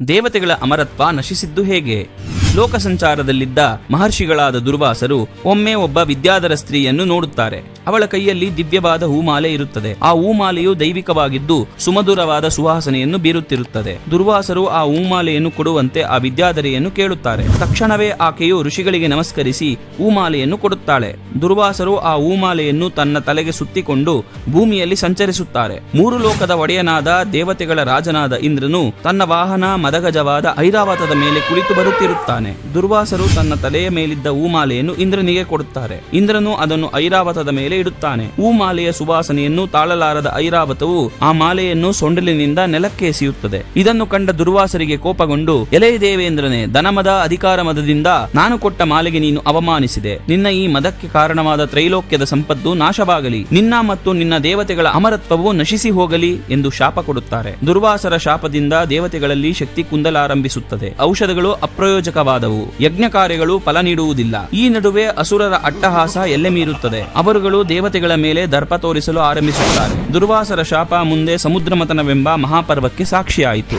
ದೇವತೆಗಳ ಅಮರತ್ವ ನಶಿಸಿದ್ದು ಹೇಗೆ? ಲೋಕ ಸಂಚಾರದಲ್ಲಿದ್ದ ಮಹರ್ಷಿಗಳಾದ ದುರ್ವಾಸರು ಒಮ್ಮೆ ಒಬ್ಬ ವಿದ್ಯಾಧರ ಸ್ತ್ರೀಯನ್ನು ನೋಡುತ್ತಾರೆ. ಅವಳ ಕೈಯಲ್ಲಿ ದಿವ್ಯವಾದ ಹೂಮಾಲೆ ಇರುತ್ತದೆ. ಆ ಹೂಮಾಲೆಯು ದೈವಿಕವಾಗಿದ್ದು ಸುಮಧುರವಾದ ಸುವಾಸನೆಯನ್ನು ಬೀರುತ್ತಿರುತ್ತದೆ. ದುರ್ವಾಸರು ಆ ಹೂಮಾಲೆಯನ್ನು ಕೊಡುವಂತೆ ಆ ವಿದ್ಯಾಧರೆಯನ್ನು ಕೇಳುತ್ತಾರೆ. ತಕ್ಷಣವೇ ಆಕೆಯು ಋಷಿಗಳಿಗೆ ನಮಸ್ಕರಿಸಿ ಹೂಮಾಲೆಯನ್ನು ಕೊಡುತ್ತಾಳೆ. ದುರ್ವಾಸರು ಆ ಹೂಮಾಲೆಯನ್ನು ತನ್ನ ತಲೆಗೆ ಸುತ್ತಿಕೊಂಡು ಭೂಮಿಯಲ್ಲಿ ಸಂಚರಿಸುತ್ತಾರೆ. ಮೂರು ಲೋಕದ ಒಡೆಯನಾದ ದೇವತೆಗಳ ರಾಜನಾದ ಇಂದ್ರನು ತನ್ನ ವಾಹನ, ಮದಗಜವಾದ ಐರಾವತದ ಮೇಲೆ ಕುಳಿತು ಬರುತ್ತಿರುತ್ತಾನೆ. ದುರ್ವಾಸರು ತನ್ನ ತಲೆಯ ಮೇಲಿದ್ದ ಹೂಮಾಲೆಯನ್ನು ಇಂದ್ರನಿಗೆ ಕೊಡುತ್ತಾರೆ. ಇಂದ್ರನು ಅದನ್ನು ಐರಾವತದ ಮೇಲೆ ಇಡುತ್ತಾನೆ. ಹೂಮಾಲೆಯ ಸುವಾಸನೆಯನ್ನು ತಾಳಲಾರದ ಐರಾವತವು ಆ ಮಾಲೆಯನ್ನು ಸೊಂಡಿಲಿನಿಂದ ನೆಲಕ್ಕೆ ಎಸೆಯುತ್ತದೆ. ಇದನ್ನು ಕಂಡ ದುರ್ವಾಸರಿಗೆ ಕೋಪಗೊಂಡು, ಎಲೆ ದೇವೇಂದ್ರನೇ, ಧನಮದ ಅಧಿಕಾರ ಮದದಿಂದ ನಾನು ಕೊಟ್ಟ ಮಾಲೆಗೆ ನೀನು ಅವಮಾನಿಸಿದೆ. ನಿನ್ನ ಈ ಮದಕ್ಕೆ ಕಾರಣವಾದ ತ್ರೈಲೋಕ್ಯದ ಸಂಪತ್ತು ನಾಶವಾಗಲಿ. ನಿನ್ನ ಮತ್ತು ನಿನ್ನ ದೇವತೆಗಳ ಅಮರತ್ವವು ನಶಿಸಿ ಹೋಗಲಿ ಎಂದು ಶಾಪ ಕೊಡುತ್ತಾರೆ. ದುರ್ವಾಸರ ಶಾಪದಿಂದ ದೇವತೆಗಳಲ್ಲಿ ಶಕ್ತಿ ಕುಂದಲಾರಂಭಿಸುತ್ತದೆ. ಔಷಧಗಳು ಅಪ್ರಯೋಜಕವಾದವು ಯಜ್ಞ ಕಾರ್ಯಗಳು ಫಲ ನೀಡುವುದಿಲ್ಲ. ಈ ನಡುವೆ ಅಸುರರ ಅಟ್ಟಹಾಸ ಎಲ್ಲೆ ಮೀರುತ್ತದೆ. ಅವರುಗಳು ದೇವತೆಗಳ ಮೇಲೆ ದರ್ಪ ತೋರಿಸಲು ಆರಂಭಿಸುತ್ತಾರೆ. ದುರ್ವಾಸರ ಶಾಪ ಮುಂದೆ ಸಮುದ್ರಮತನವೆಂಬ ಮಹಾಪರ್ವಕ್ಕೆ ಸಾಕ್ಷಿಯಾಯಿತು.